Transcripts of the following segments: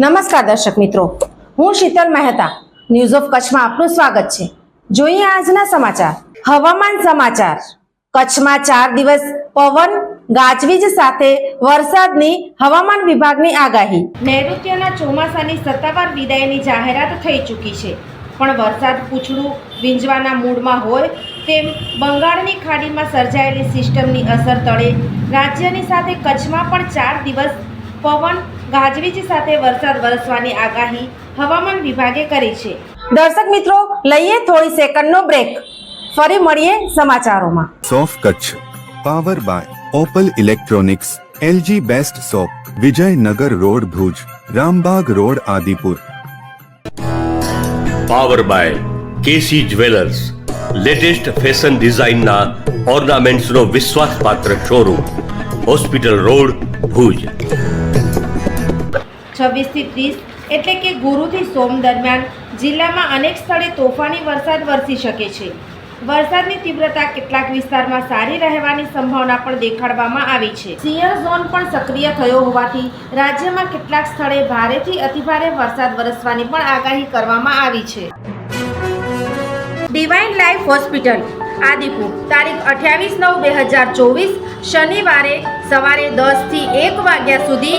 નમસ્કાર દર્શક મિત્રો, હું શીતલ મહેતા. ન્યૂઝ ઓફ કચ્છમાં આપનું સ્વાગત છે. જોઈએ આજના સમાચાર. હવામાન સમાચાર. કચ્છમાં ચાર દિવસ પવન, ગાજવીજ સાથે વરસાદની હવામાન વિભાગની આગાહી. નૈઋત્યના ચોમાસાની સત્તાવાર વિદાયની જાહેરાત થઈ ચૂકી છે. પણ વરસાદ પૂછડું વીંજવાના મૂડમાં હોય તેમ બંગાળની ખાડીમાં સર્જાયેલી સિસ્ટમની અસર તળે રાજ્યની સાથે કચ્છમાં પણ ચાર દિવસ પવન ગાજવીજ સાથે વરસાદ વરસવાની આગાહી હવામાન વિભાગે કરી છે. દર્શક મિત્રો લઈએ થોડી સેકન્ડનો બ્રેક ફરી મળીએ સમાચારોમાં. સોફ Kutch power by Opal electronics L G best shop Vijaynagar road Bhuj Rambag road Adipur. Power by K C jewellers latest fashion ડિઝાઇનના ઓર્નામેન્ટ્સનો વિશ્વાસપાત્ર શોરૂમ હોસ્પિટલ રોડ ભુજ. છવ્વીસથી ત્રીસ એટલે કે ગુરુથી સોમ દરમિયાન જિલ્લામાં અનેક સ્થળે તોફાની વરસાદ વરસી શકે છે. વરસાદની તીવ્રતા કેટલાક વિસ્તારમાં સારી રહેવાની સંભાવના પણ દેખાડવામાં આવી છે. સિયર ઝોન પણ સક્રિય થયો હોવાથી રાજ્યમાં કેટલાક સ્થળે ભારેથી અતિભારે વરસાદ વરસવાની પણ આગાહી કરવામાં આવી છે. ડિવાઇન લાઈફ હોસ્પિટલ, આદિપુર, તારીખ અઠ્યાવીસ નવ બે હજાર ચોવીસ, શનિવારે સવારે દસથી એક વાગ્યા સુધી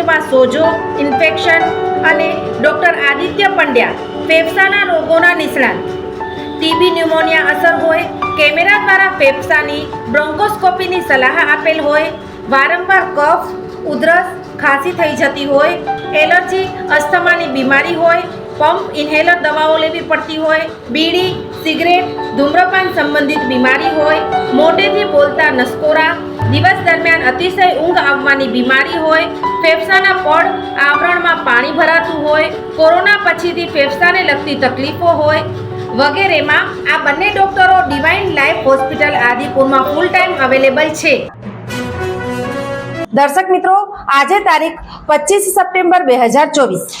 સ્વાદુપિંડમાં સોજો, ઇન્ફેક્શન અને ડૉક્ટર આદિત્ય પંડ્યા ફેફસાના રોગોના નિષ્ણાત. ટીબી ન્યુમોનિયા અસર હોય, કેમેરા દ્વારા ફેફસાની બ્રોન્કોસ્કોપીની સલાહ આપેલ હોય, વારંવાર કફ, ઉધરસ ખાંસી થઈ જતી હોય, એલર્જી, અસ્થમાની બીમારી હોય પંપ ઇન્હેલર દવાઓ લેવી પડતી હોય, બીડી, સિગરેટ, ધૂમ્રપાન સંબંધિત બીમારી હોય મોટેથી બોલતા નસકોરા, દિવસ દરમિયાન અતિશય ઊંઘ આવવાની બીમારી હોય, ફેફસાના પડ, આવરણમાં પાણી ભરાતું હોય, કોરોના પછીથી ફેફસાને લગતી તકલીફો હોય, વગેરેમાં આ બંને ડોક્ટરો ડિવાઇન લાઈફ હોસ્પિટલ આદિપુરમાં ફૂલ ટાઈમ અવેલેબલ છે. દર્શક મિત્રો, આજે તારીખ પચીસ સપ્ટેમ્બર બે હજાર ચોવીસ.